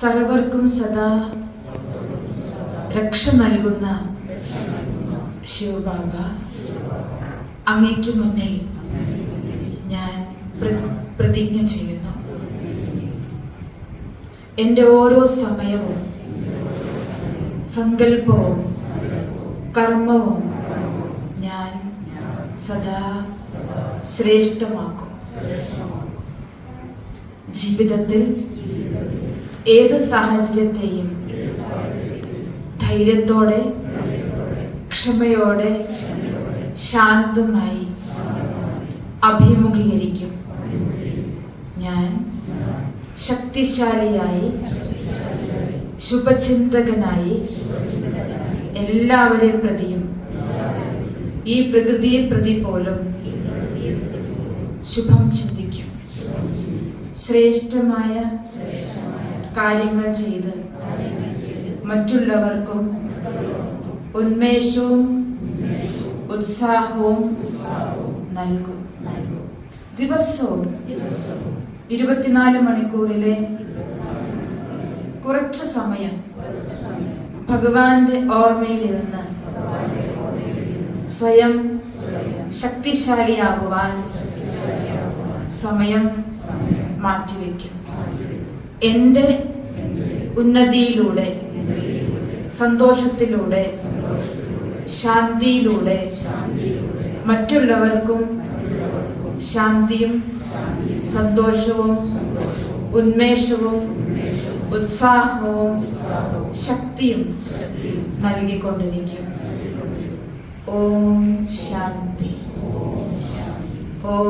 സർവർക്കും സദാ രക്ഷ നൽകുന്ന ശിവബാബ. അങ്ങയ്ക്ക് മുന്നിൽ ഞാൻ പ്രതിജ്ഞ ചെയ്യുന്നു. എന്റെ ഓരോ സമയവും സങ്കല്പവും കർമ്മവും ഞാൻ സദാ ശ്രേഷ്ഠമാക്കും. ജീവിതത്തിൽ ഏത് സാഹചര്യത്തെയും ധൈര്യത്തോടെ ക്ഷമയോടെ ശാന്തമായി അഭിമുഖീകരിക്കും. ഞാൻ ശക്തിശാലിയായി ശുഭചിന്തകനായി എല്ലാവരെ പ്രതിയും ഈ പ്രകൃതിയെ പ്രതി പോലും ശുഭം ചിന്തിക്കും. ശ്രേഷ്ഠമായ കാര്യങ്ങൾ ചെയ്ത് മറ്റുള്ളവർക്കും ഉന്മേഷവും ഉത്സാഹവും നൽകും. ദിവസവും ഇരുപത്തിനാല് മണിക്കൂറിലെ കുറച്ച് സമയം ഭഗവാന്റെ ഓർമ്മയിലിരുന്ന് സ്വയം ശക്തിശാലിയാകുവാൻ സമയം മാറ്റിവെക്കും. എന്റെ ഉന്നതിയിലൂടെ സന്തോഷത്തിലൂടെ ശാന്തിയിലൂടെ. മറ്റുള്ളവർക്കും ശാന്തിയും സന്തോഷവും ഉന്മേഷവും ഉത്സാഹവും ശക്തിയും നൽകിക്കൊണ്ടിരിക്കും. ഓം ശാന്തി. ഓം